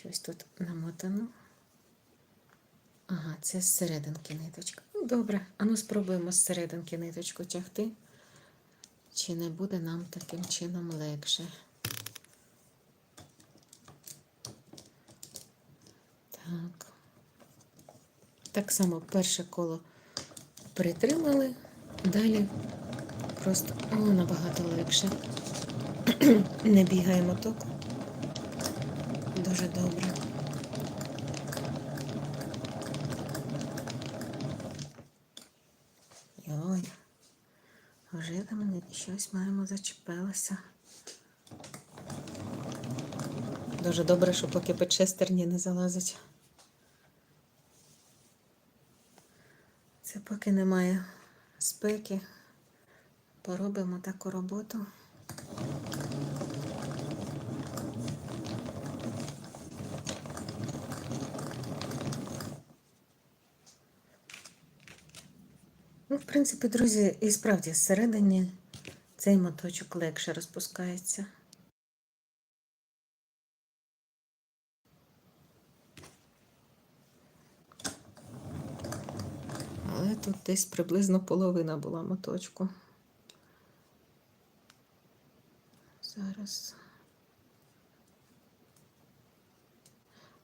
Щось тут намотано. Ага, це з серединки ниточка. Ну, добре, а ну спробуємо з серединки ниточку тягти. Чи не буде нам таким чином легше? Так. Так само перше коло притримали, далі просто о, набагато легше. Не бігає моток. Дуже добре. Йой, вже там щось маємо зачепилося. Дуже добре, що поки пече стерні не залазить. Це поки немає спеки. Поробимо таку роботу. Ну, в принципі, друзі, і справді зсередині цей моточок легше розпускається. Але тут десь приблизно половина була моточку. Зараз.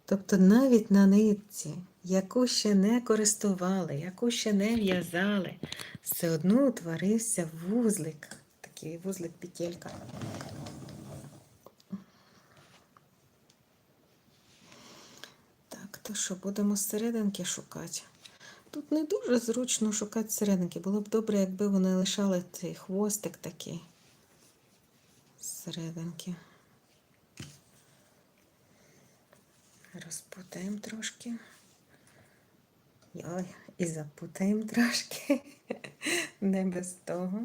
Тобто навіть на нитці, яку ще не користували, яку ще не в'язали, все одно утворився вузлик. Такий вузлик петелька. Так, то що будемо з серединки шукати? Тут не дуже зручно шукати серединки. Було б добре, якби вони лишали цей хвостик такий серединки. Розпутаємо трошки. Ой, і запутаємо трошки. Не без того.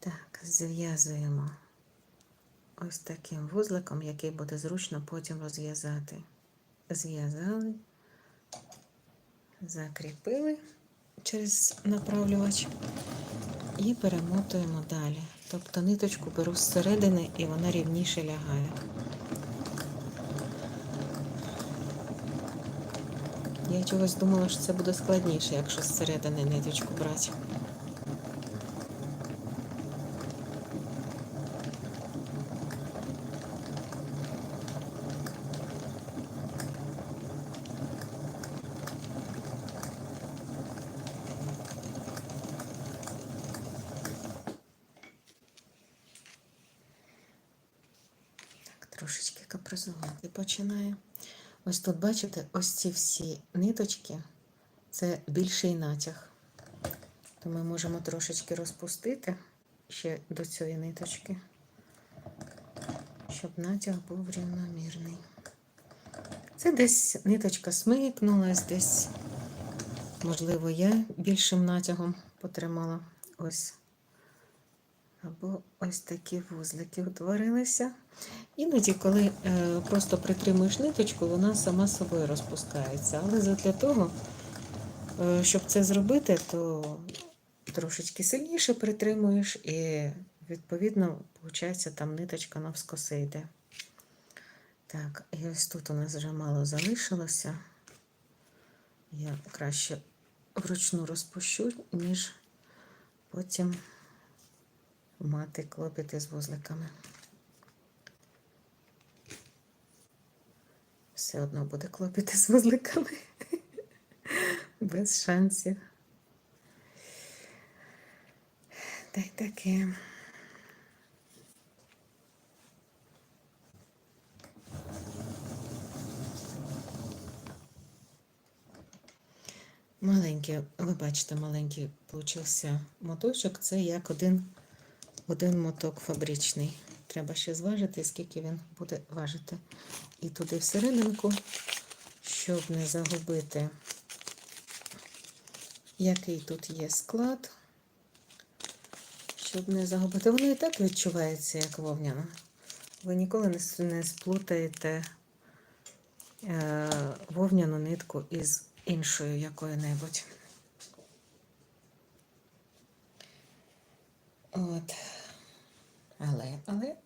Так, зв'язуємо ось таким вузликом, який буде зручно потім розв'язати. Зв'язали, закріпили через направлювач і перемотуємо далі. Тобто ниточку беру зсередини і вона рівніше лягає. Я чогось думала, що це буде складніше, якщо зсередини ниточку брати. Трошечки капризувати починає. Ось тут, бачите, ось ці всі ниточки це більший натяг. То ми можемо трошечки розпустити ще до цієї ниточки, щоб натяг був рівномірний. Це десь ниточка смикнулась, десь, можливо, я більшим натягом потримала ось. Або ось такі вузлики утворилися. Іноді, коли е, просто притримуєш ниточку, вона сама собою розпускається. Але для того, е, щоб це зробити, то трошечки сильніше притримуєш, і, відповідно, виходить, там ниточка навскоси йде. Так, і ось тут у нас вже мало залишилося. Я краще вручну розпущу, ніж потім мати клопіти з вузликами. Все одно буде клопіти з вузликами. Без шансів. Та й таке. Маленький, ви бачите, маленький получився моточок. Це як один один моток фабричний. Треба ще зважити, скільки він буде важити. І туди всерединку, щоб не загубити, який тут є склад. Щоб не загубити. Воно і так відчувається, як вовняно. Ви ніколи не, не сплутаєте е, вовняну нитку із іншою якою-небудь. От. Але, але